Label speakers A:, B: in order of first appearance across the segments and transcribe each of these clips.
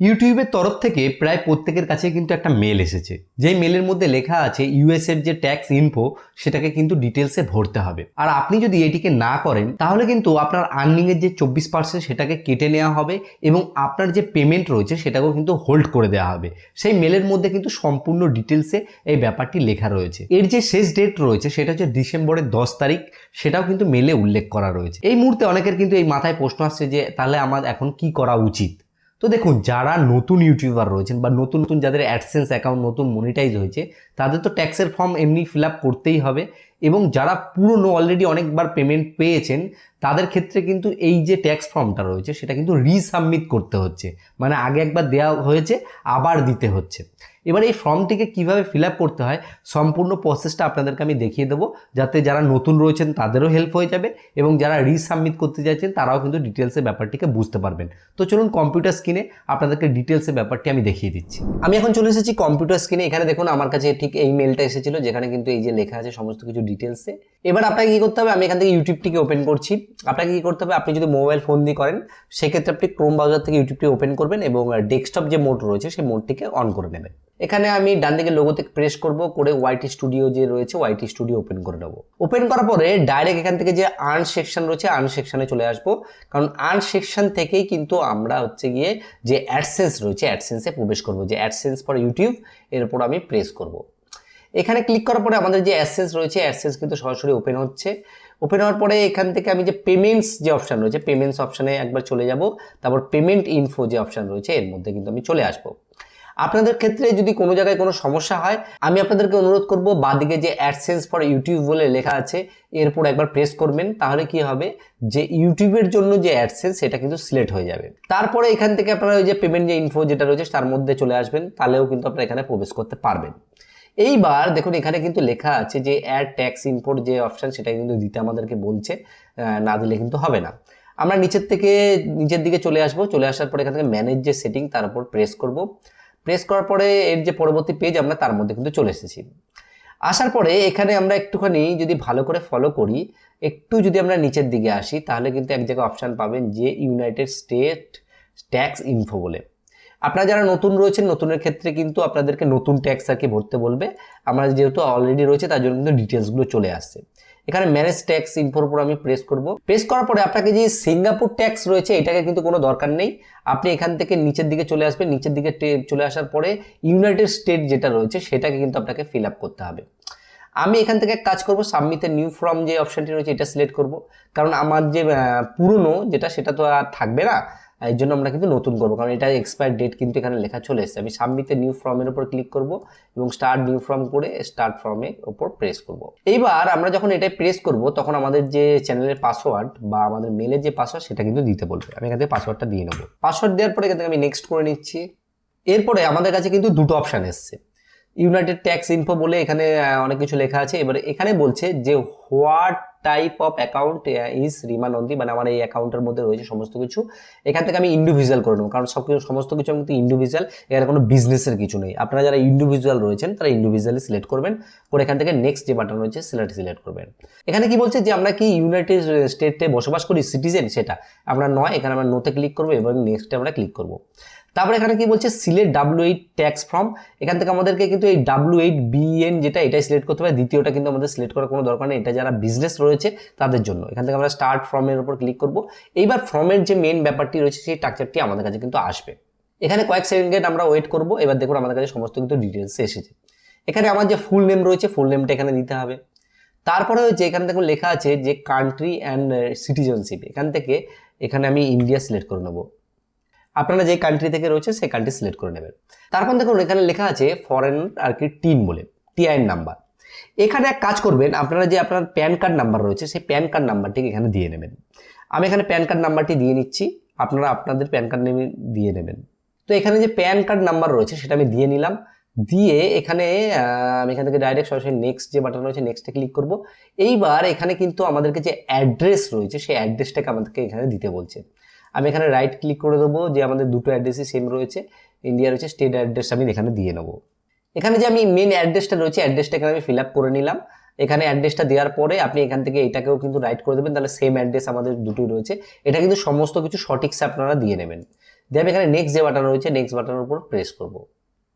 A: ইউটিউবের তরফ থেকে প্রায় প্রত্যেকের কাছে কিন্তু একটা মেল এসেছে। যেই মেলের মধ্যে লেখা আছে ইউএস এর যে ট্যাক্স ইনফো সেটাকে কিন্তু ডিটেলসে ভরতে হবে। আর আপনি যদি এটিকে না করেন, তাহলে কিন্তু আপনার আর্নিং এর যে চব্বিশ পার্সেন্ট সেটাকে কেটে নেওয়া হবে এবং আপনার যে পেমেন্ট রয়েছে, সেটাকেও কিন্তু হোল্ড করে দেওয়া হবে। সেই মেলের মধ্যে কিন্তু সম্পূর্ণ ডিটেলসে এই ব্যাপারটি লেখা রয়েছে। এর যে শেষ ডেট রয়েছে, সেটা হচ্ছে ডিসেম্বরের দশ তারিখ, সেটাও কিন্তু মেলে উল্লেখ করা রয়েছে। এই মুহূর্তে অনেকের কিন্তু এই মাথায় প্রশ্ন আসছে যে, তাহলে আমার এখন কি করা উচিত? তো দেখুন, যারা নতুন ইউটিউবার রয়েছেন বা নতুন নতুন যাদের অ্যাডসেন্স অ্যাকাউন্ট নতুন মনিটাইজ হয়েছে, তাদের তো ট্যাক্সের ফর্ম এমনি ফিল আপ করতেই হবে এবং যারা পুরনো অলরেডি অনেকবার পেমেন্ট পেয়েছেন, তাদের ক্ষেত্রে কিন্তু এই যে ট্যাক্স ফর্মটা রয়েছে, সেটা কিন্তু রিসাবমিট করতে হচ্ছে। মানে আগে একবার দেওয়া হয়েছে, আবার দিতে হচ্ছে। এবার এই ফর্মটিকে কীভাবে ফিল করতে হয়, সম্পূর্ণ প্রসেসটা আপনাদেরকে আমি দেখিয়ে দেবো, যাতে যারা নতুন রয়েছেন তাদেরও হেল্প হয়ে যাবে এবং যারা রিসাবমিট করতে চাইছেন তারাও কিন্তু ডিটেলসের ব্যাপারটিকে বুঝতে পারবেন। তো চলুন কম্পিউটার স্ক্রিনে আপনাদেরকে ডিটেলসের ব্যাপারটি আমি দেখিয়ে দিচ্ছি। আমি এখন চলে এসেছি কম্পিউটার স্ক্রিনে এখানে দেখুন আমার কাছে ঠিক এই মেলটা এসেছিল, যেখানে কিন্তু এই যে লেখা আছে সমস্ত কিছু ডিটেলসে এবার আপনাকে কি করতে হবে? আমি এখান থেকে ইউটিউবটিকে ওপেন করছি। আপনাকে কি করতে হবে? আপনি যদি মোবাইল ফোন দিয়ে করেন, সেক্ষেত্রে আপনি ক্রোম ব্রাউজার থেকে ইউটিউবটি ওপেন করবেন এবং ডেস্কটপ যে মোড রয়েছে, সেই মোডটিকে অন করে নেবেন। এখানে আমি ডান দিকে লোগোতে প্রেস করব, করে ওয়াইটি স্টুডিও যে রয়েছে ওয়াইটি স্টুডিও ওপেন করে নেব। ওপেন করার পরে ডাইরেক্ট এখান থেকে যে আর্ন সেকশন রয়েছে আর্ন সেকশনে চলে আসব। কারণ আর্ন সেকশন থেকেই কিন্তু আমরা হচ্ছে গিয়ে যে অ্যাডসেন্স রয়েছে অ্যাডসেন্সে প্রবেশ করব। যে অ্যাডসেন্স ফর ইউটিউব এর উপর আমি প্রেস করব। এখানে ক্লিক করার পরে আমাদের যে অ্যাডসেন্স রয়েছে অ্যাডসেন্স কিন্তু সরাসরি ওপেন হচ্ছে। ওপেন হওয়ার পরে এখান থেকে আমি যে পেমেন্টস যে অপশান রয়েছে পেমেন্টস অপশানে একবার চলে যাব। তারপর পেমেন্ট ইনফো যে অপশান রয়েছে, এর মধ্যে কিন্তু আমি চলে আসব। আপনাদের ক্ষেত্রে যদি কোনো জায়গায় কোনো সমস্যা হয়, আমি আপনাদেরকে অনুরোধ করব, বাদিকে যে অ্যাডসেন্স ফর ইউটিউব বলে লেখা আছে, এরপর একবার প্রেস করবেন, তাহলে কি হবে? যে ইউটিউবের জন্য যে অ্যাডসেন্স সেটা কিন্তু সিলেক্ট হয়ে যাবে। তারপরে এখান থেকে আপনারা ওই যে পেমেন্ট যে ইনফো যেটা রয়েছে, তার মধ্যে চলে আসবেন। তাহলেও কিন্তু আপনারা এখানে প্রবেশ করতে পারবেন। এইবার দেখুন, এখানে কিন্তু লেখা আছে যে অ্যাড ট্যাক্স ইম্পোর্ট যে অপশান সেটা কিন্তু দিতে আমাদেরকে বলছে না দিলে কিন্তু হবে না। আমরা নিচের থেকে, নিচের দিকে চলে আসব, চলে আসার পরে এখান থেকে ম্যানেজ যে সেটিং তার উপর প্রেস করব। প্রেস করার পরে এর যে পরবর্তী পেজ আমরা তার মধ্যে কিন্তু চলে এসেছি। আসার পরে এখানে আমরা একটুখানি যদি ভালো করে ফলো করি, একটু যদি আমরা নিচের দিকে আসি, তাহলে কিন্তু এক জায়গায় অপশান পাবেন যে ইউনাইটেড স্টেট ট্যাক্স ইনফো বলে। আপনারা যারা নতুন রয়েছেন, নতুনের ক্ষেত্রে কিন্তু আপনাদেরকে নতুন ট্যাক্স আর কি ভরতে বলবে। আমরা যেহেতু অলরেডি রয়েছে, তার জন্য কিন্তু ডিটেলসগুলো চলে আসছে। এখানে ম্যানেজ ট্যাক্স ইনফোর উপর আমি প্রেস করব। প্রেস করার পরে আপনাকে যে সিঙ্গাপুর ট্যাক্স রয়েছে, এটাকে কিন্তু কোনো দরকার নেই। আপনি এখান থেকে নিচের দিকে চলে আসবেন। নিচের দিকে চলে আসার পরে ইউনাইটেড স্টেট যেটা রয়েছে, সেটাকে কিন্তু আপনাকে ফিল আপ করতে হবে। আমি এখান থেকে কাজ করব সাবমিটের নিউ ফর্ম যে অপশানটি রয়েছে, এটা সিলেক্ট করব। কারণ আমার যে পুরনো যেটা, সেটা তো আর থাকবে না। এর জন্য আমরা কিন্তু নতুন করব। কারণ এটা এক্সপায়ার ডেট কিন্তু এখানে লেখা চলে এসেছে। আমি সাবমিটে নিউ ফর্মের উপর ক্লিক করব এবং স্টার্ট নিউ ফর্ম করে স্টার্ট ফর্মের উপর প্রেস করব। এইবার আমরা যখন এটাই প্রেস করব, তখন আমাদের যে চ্যানেলের পাসওয়ার্ড বা আমাদের মেলের যে পাসওয়ার্ড সেটা কিন্তু দিতে বলবে। আমি এখান থেকে পাসওয়ার্ডটা দিয়ে নেব। পাসওয়ার্ড দেওয়ার পরে এখান থেকে আমি নেক্সট করে নিচ্ছি। এরপরে আমাদের কাছে কিন্তু দুটো অপশান এসছে। ইউনাইটেড ট্যাক্স ইনফো বলে এখানে অনেক কিছু লেখা আছে। এবার এখানে বলছে যে what type of account is Rima মানে আমার এই অ্যাকাউন্টের মধ্যে রয়েছে সমস্ত কিছু। এখান থেকে আমি ইন্ডিভিজুয়াল করে নেব, কারণ সব কিছু সমস্ত কিছু কিন্তু ইন্ডিভিজুয়াল এখানে কোনো বিজনেসের কিছু নেই। আপনারা যারা ইন্ডিভিজুয়াল রয়েছেন, তারা ইন্ডিভিজুয়ালি সিলেক্ট করবেন। করে এখান থেকে নেক্সট যে বাটন রয়েছে সিলেক্ট সিলেক্ট করবেন। এখানে কি বলছে যে, আমরা কি ইউনাইটেড স্টেটে বসবাস করি সিটিজেন সেটা আমরা নয়, এখানে আমরা নোতে ক্লিক করব এবং নেক্সটে আমরা ক্লিক করব। তারপরে এখানে কি বলছে? Select W eight tax form এখান থেকে আমাদেরকে কিন্তু এই ডাব্লু এইট বিএন যেটা, এটাই সিলেক্ট করতে হবে। দ্বিতীয়টা কিন্তু আমাদের সিলেক্ট করার কোনো দরকার নেই। এটা যারা বিজনেস রয়েছে, তাদের জন্য। এখান থেকে আমরা স্টার্ট ফর্মের উপর ক্লিক করব। এইবার ফর্মের যে মেন ব্যাপারটি রয়েছে, সেই স্ট্রাকচারটি আমাদের কাছে কিন্তু আসবে। এখানে কয়েক সেকেন্ড আমরা ওয়েট করব। এবার দেখুন আমাদের কাছে সমস্ত কিন্তু ডিটেলস এসেছে। এখানে আমার যে ফুল নেম রয়েছে ফুল নেমটা এখানে দিতে হবে। তারপরে হচ্ছে এখানে দেখুন লেখা আছে যে কান্ট্রি অ্যান্ড সিটিজেনশিপ এখান থেকে এখানে আমি ইন্ডিয়া সিলেক্ট করে নেব। আপনারা যে কান্ট্রি থেকে রয়েছে সেই কান্ট্রি সিলেক্ট করে নেবেন। তারপর দেখুন, এখানে লেখা আছে ফরেন আর কি টিন বলে টিআইএন নাম্বার এখানে এক কাজ করবেন, আপনারা যে আপনার প্যান কার্ড নাম্বার রয়েছে, সেই প্যান কার্ড নাম্বারটিকে এখানে দিয়ে নেবেন। আমি এখানে প্যান কার্ড নাম্বারটি দিয়ে নিচ্ছি, আপনারা আপনাদের প্যান কার্ড নেমে দিয়ে নেবেন। তো এখানে যে প্যান কার্ড নাম্বার রয়েছে, সেটা আমি দিয়ে নিলাম। দিয়ে এখানে আমি এখান থেকে ডাইরেক্ট সরাসরি নেক্সট যে বাটন রয়েছে নেক্সটে ক্লিক করব। এইবার এখানে কিন্তু আমাদেরকে যে অ্যাড্রেস রয়েছে, সেই অ্যাড্রেসটাকে আমাদেরকে এখানে দিতে বলছে। আমি এখানে রাইট ক্লিক করে দেবো যে আমাদের দুটো অ্যাড্রেসই সেম রয়েছে। ইন্ডিয়া রয়েছে স্টেট অ্যাড্রেস আমি এখানে দিয়ে নেব। এখানে যে আমি মেন অ্যাড্রেসটা রয়েছে অ্যাড্রেসটা এখানে আমি ফিল আপ করে নিলাম। এখানে অ্যাড্রেসটা দেওয়ার পরে আপনি এখান থেকে এটাকেও কিন্তু রাইট করে দেবেন, তাহলে সেম অ্যাড্রেস আমাদের দুটোই রয়েছে। এটা কিন্তু সমস্ত কিছু সঠিকসে আপনারা দিয়ে নেবেন। দিয়ে আমি এখানে নেক্সট যে বাটন রয়েছে নেক্সট বাটনের উপর প্রেস করব।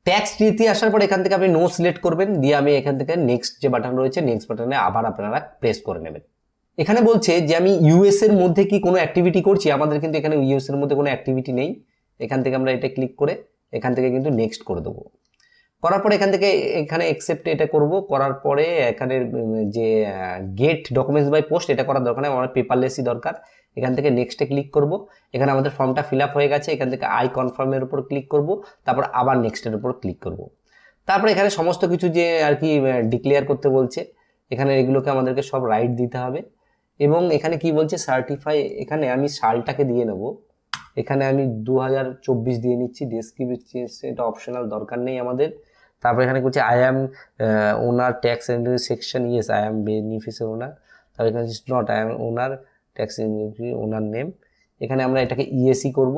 A: ট্যাক্স নীতি আসার পর এখান থেকে আপনি নো সিলেক্ট করবেন, দিয়ে আমি এখান থেকে নেক্সট যে বাটন রয়েছে নেক্সট বাটনে আবার আপনারা প্রেস করে নেবেন। এখানে বলছে যে আমি ইউএস এর মধ্যে কি কোনো অ্যাক্টিভিটি করছি? আমাদের কিন্তু এখানে ইউএস এর মধ্যে কোনো অ্যাক্টিভিটি নেই। এখান থেকে আমরা এটা ক্লিক করে এখান থেকে কিন্তু নেক্সট করে দেবো। করার পরে এখান থেকে এখানে অ্যাকসেপ্ট এটা করব। করার পরে এখানে যে গেট ডকুমেন্টস বাই পোস্ট এটা করার দরকার নেই। আমার পেপারলেসই দরকার। এখান থেকে নেক্সটে ক্লিক করব। এখানে আমাদের ফর্মটা ফিল হয়ে গেছে। এখান থেকে আই কনফার্মের উপর ক্লিক করব। তারপর আবার নেক্সটের উপর ক্লিক করব। তারপর এখানে সমস্ত কিছু যে, আর কি ডিক্লেয়ার করতে বলছে, এখানে এগুলোকে আমাদেরকে সব রাইট দিতে হবে। এবং এখানে কি বলছে? সার্টিফাই এখানে আমি সালটাকে দিয়ে নেব। এখানে আমি দু হাজার চব্বিশ দিয়ে নিচ্ছি। ডেসক্রিপশন এটা অপশনাল দরকার নেই আমাদের। তারপর এখানে বলছে I am owner tax section yes I am beneficiary owner তারপর এখানে not I am owner tax owner name এখানে আমরা এটাকে ইএসই করব।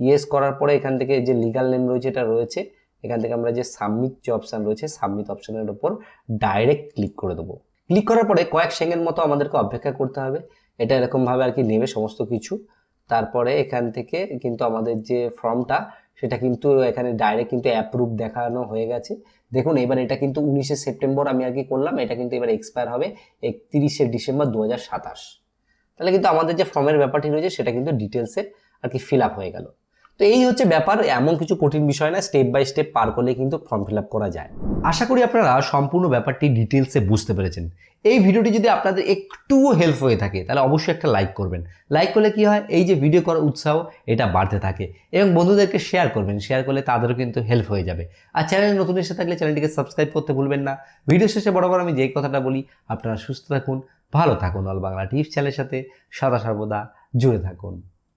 A: ইএস করার পরে এখান থেকে যে লিগাল নেম রয়েছে, এটা রয়েছে। এখান থেকে আমরা যে সাবমিট যে অপশান রয়েছে সাবমিট অপশানের উপর ডাইরেক্ট ক্লিক করে দেবো। ক্লিক করার পরে কয়েক সেকেন্ড মতো আমাদেরকে অপেক্ষা করতে হবে। এটা এরকমভাবে আর কি নেবে সমস্ত কিছু। তারপরে এখান থেকে কিন্তু আমাদের যে ফর্মটা, সেটা কিন্তু এখানে ডাইরেক্ট কিন্তু অ্যাপ্রুভ দেখানো হয়ে গেছে। দেখুন, এবার এটা কিন্তু উনিশে সেপ্টেম্বর আমি আর কি করলাম, এটা কিন্তু এবার এক্সপায়ার হবে একত্রিশে ডিসেম্বর দু হাজার সাতাশ। তাহলে কিন্তু আমাদের যে ফর্মের ব্যাপারটি রয়েছে, সেটা কিন্তু ডিটেলসে আর কি ফিল আপ হয়ে গেল। তো এই হচ্ছে ব্যাপার, এমন কিছু কঠিন বিষয় না স্টেপ বাই স্টেপ পার করলে কিন্তু ফর্ম ফিল আপ করা যায়। আশা করি আপনারা সম্পূর্ণ ব্যাপারটি ডিটেলসে বুঝতে পেরেছেন। এই ভিডিওটি যদি আপনাদের একটুও হেল্প হয়ে থাকে, তাহলে অবশ্যই একটা লাইক করবেন। লাইক করলে কি হয়? এই যে ভিডিও করার উৎসাহ, এটা বাড়তে থাকে। এবং বন্ধুদেরকে শেয়ার করবেন শেয়ার করলে তাদেরও কিন্তু হেল্প হয়ে যাবে। আর চ্যানেলে নতুন এসে থাকলে চ্যানেলটিকে সাবস্ক্রাইব করতে ভুলবেন না। ভিডিও শেষে বড় আমি যেই কথাটা বলি, আপনারা সুস্থ থাকুন, ভালো থাকুন। অল বাংলা টিপস চ্যানেলের সাথে সদা সর্বদা জুড়ে থাকুন।